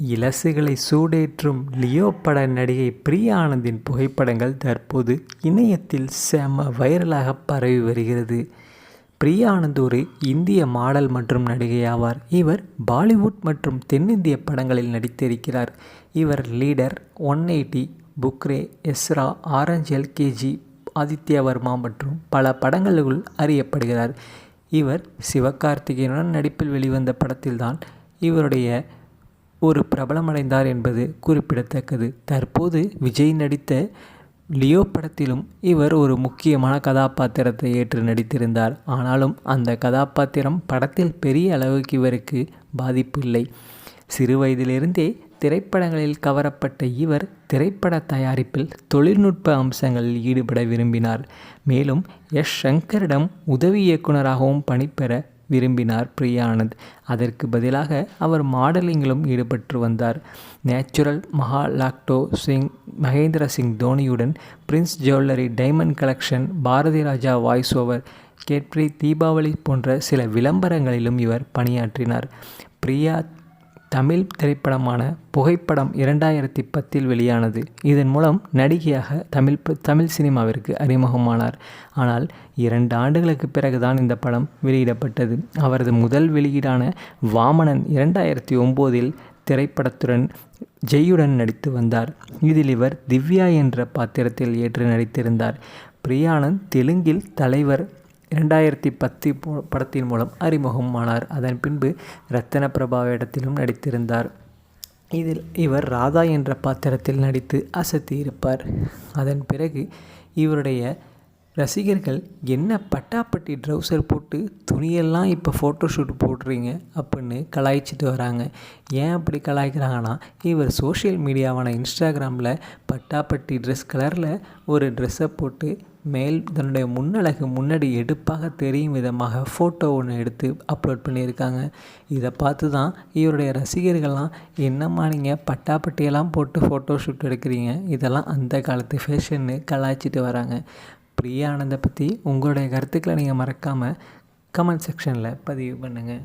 இலசுகளை சூடேற்றும் Leo பட நடிகை பிரியானந்தின் புகைப்படங்கள் தற்போது இணையத்தில் செம வைரலாக பரவி வருகிறது. பிரியானந்த் ஒரு இந்திய மாடல் மற்றும் நடிகை ஆவார். இவர் பாலிவுட் மற்றும் தென்னிந்திய படங்களில் நடித்திருக்கிறார். இவர் Leader one eighty Fukrey Ezra Orange LKG Aditya Varma மற்றும் பல படங்களுக்குள் அறியப்படுகிறார். இவர் சிவகார்த்திகேயனுடன் நடிப்பில் வெளிவந்த படத்தில்தான் இவருடைய ஒரு பிரபலமடைந்தார் என்பது குறிப்பிடத்தக்கது. தற்போது விஜய் நடித்த லியோ படத்திலும் இவர் ஒரு முக்கியமான கதாபாத்திரத்தை ஏற்று நடித்திருந்தார். ஆனாலும் அந்த கதாபாத்திரம் படத்தில் பெரிய அளவுக்கு இவருக்கு பாதிப்பு இல்லை. சிறு வயதிலிருந்தே திரைப்படங்களில் கவரப்பட்ட இவர் திரைப்பட தயாரிப்பில் தொழில்நுட்ப அம்சங்களில் ஈடுபட விரும்பினார். மேலும் எஸ். சங்கரிடம் உதவி இயக்குனராகவும் பணிபெற விரும்பினார் பிரியா ஆனந்த் அதற்கு பதிலாக அவர் மாடலிங்கிலும் ஈடுபட்டு வந்தார். Natural மகாலாக்டோ Singh Mahendra Singh தோனியுடன் Prince jewellery diamond collection Bharathi Raja voice over கேட்ரி Deepavali போன்ற சில விளம்பரங்களிலும் இவர் பணியாற்றினார். பிரியா தமிழ் திரைப்படமான புகைப்படம் இரண்டாயிரத்தி பத்தில் வெளியானது. இதன் மூலம் நடிகையாக தமிழ் தமிழ் சினிமாவிற்கு அறிமுகமானார். ஆனால் இரண்டு ஆண்டுகளுக்கு பிறகுதான் இந்த படம் வெளியிடப்பட்டது. அவரது முதல் வெளியீடான வாமனன் இரண்டாயிரத்தி ஒம்போதில் திரைப்படத்துடன் ஜெய்யுடன் நடித்து வந்தார். இதில் இவர் திவ்யா என்ற பாத்திரத்தில் ஏற்று நடித்திருந்தார். பிரியானந்த் தெலுங்கில் தலைவர் இரண்டாயிரத்தி பத்து படத்தின் மூலம் அறிமுகமானார். அதன் பின்பு ரத்தன பிரபா வேடத்திலும் நடித்திருந்தார். இதில் இவர் ராதா என்ற பாத்திரத்தில் நடித்து அசத்தியிருப்பார். அதன் பிறகு இவருடைய ரசிகர்கள் என்ன பட்டாப்பட்டி ட்ரௌசர் போட்டு துணியெல்லாம் இப்போ ஃபோட்டோ ஷூட் போடுறீங்க? அப்படின்னு கலாய்ச்சிட்டு வராங்க. ஏன் அப்படி கலாய்க்கிறாங்கன்னா இவர் சோஷியல் மீடியாவான இன்ஸ்டாகிராமில் பட்டாப்பட்டி ட்ரெஸ் கலரில் ஒரு ட்ரெஸ்ஸை போட்டு மேல் தன்னுடைய முன்னழகு முன்னாடி எடுப்பாக தெரியும் விதமாக ஃபோட்டோ ஒன்று எடுத்து அப்லோட் பண்ணியிருக்காங்க. இதை பார்த்து தான் இவருடைய ரசிகர்கள்லாம் என்னம்மா நீங்கள் பட்டாப்பட்டியெல்லாம் போட்டு ஃபோட்டோ ஷூட் எடுக்கிறீங்க? இதெல்லாம் அந்த காலத்து ஃபேஷன்னு கலாய்ச்சிட்டு வராங்க. பிரியா ஆனந்தை பற்றி உங்களுடைய கருத்துக்களை நீங்கள் மறக்காமல் கமெண்ட் செக்ஷனில் பதிவு பண்ணுங்கள்